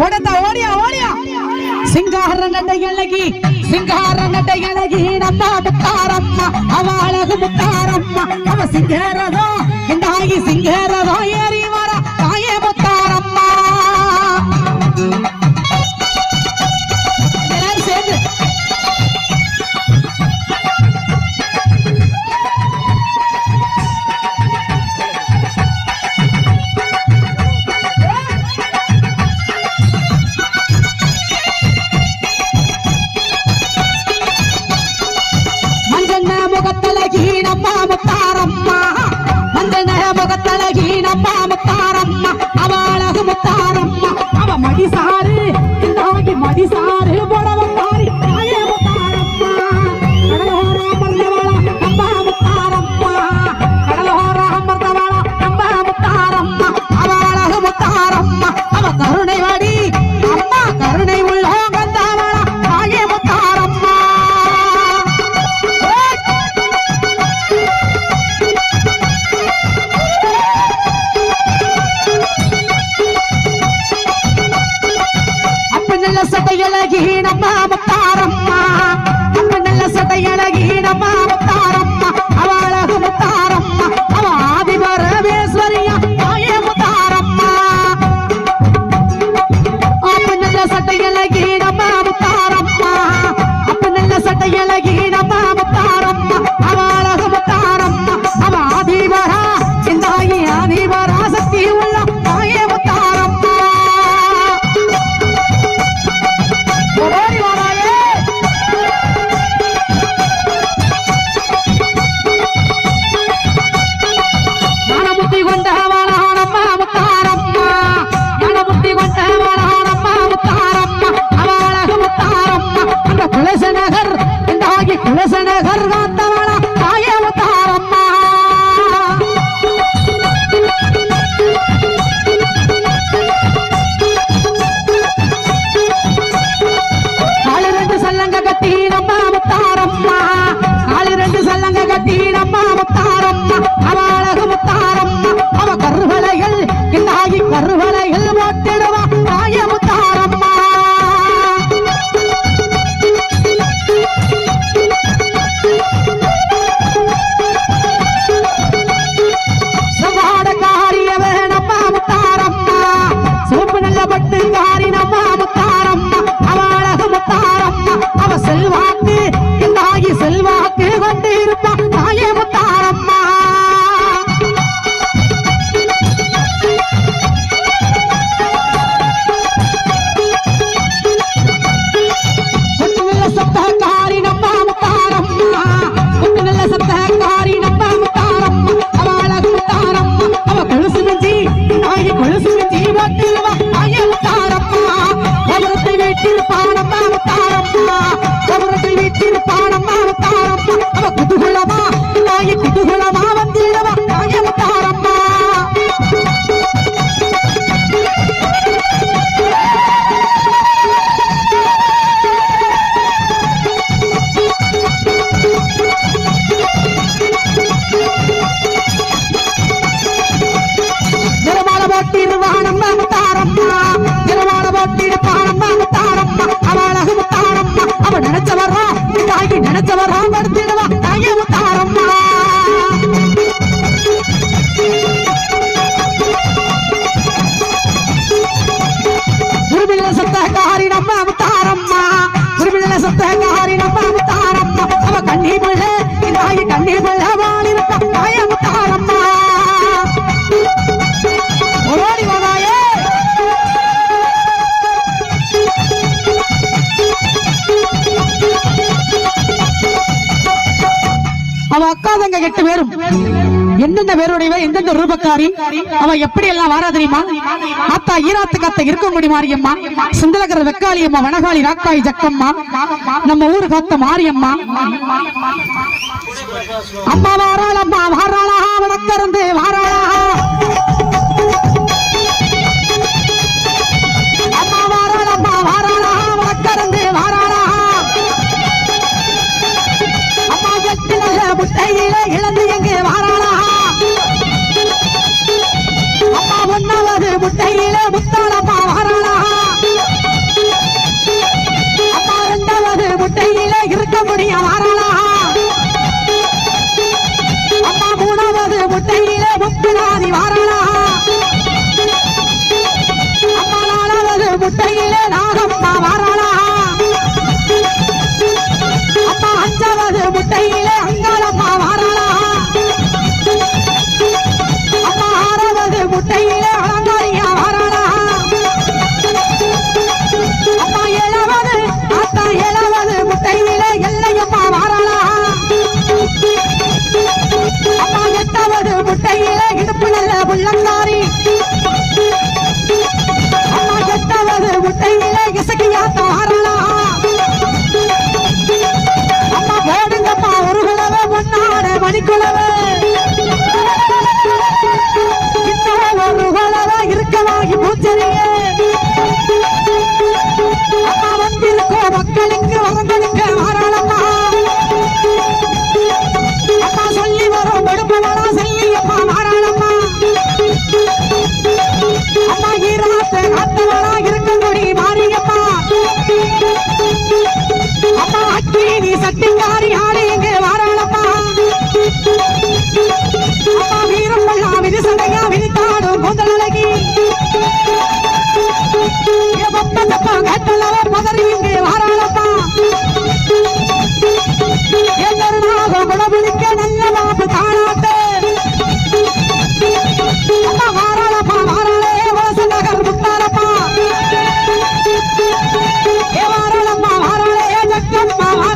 ಹೊಡೆತ ಓಡಿಯ ಓಡಿಯ ಸಿಂಗಾರ ನಟೆಯಳಗಿ ಸಿಂಗಾರ ನಟೆಯಳಗಿ ನಮ್ಮ ಮುತ್ತಾರಮ್ಮ ಅವಳಗು ಮುತ್ತಾರಮ್ಮ ಅವ ಸಿಂಗೇರದ ಹಿಂದಾಗಿ ಸಿಂಗೇರದ பாமத்தாரம்மா மஞ்சள் நக முகத்தழகீன பாமத்தாரம்மா அவ அழகு முத்தாரம்மா. அவ மடிசார நல்ல சதையழகி நம்ம பாரம்மா நல்ல சதையழகி நம்ம ஆகி நினைச்சவர் ஆபடுத்திட பத்தாதங்க எட்டு பேரும். எந்தெந்த பேருடைய எந்தெந்த ரூபக்காரி அவ எப்படி எல்லாம் வாரா தெரியுமா? ஆத்தா ஈராத்து கத்த இருக்கும்படி மாரியம்மா சுந்தலகர வெக்காளியம்மா வனகாளி ராக்காய் ஜக்கம்மா? நம்ம ஊரு காத்த மாரியம்மா? அம்மா வாராள் அம்மா வாராளாக வடக்கருந்து வாராளாக அஞ்சாவது அங்காளம்மா வாராளா அம்மா ஆறாவது முட்டையிலே அலங்காரியா வாராளா அம்மா ஏழாவது அத்தா ஏழாவது முட்டையிலே எல்லையம்மா வாராளா அம்மா எட்டாவது முட்டையிலே இடுப்பு நல்ல உள்ளங்காரி. அம்மா எட்டாவது முட்டையிலே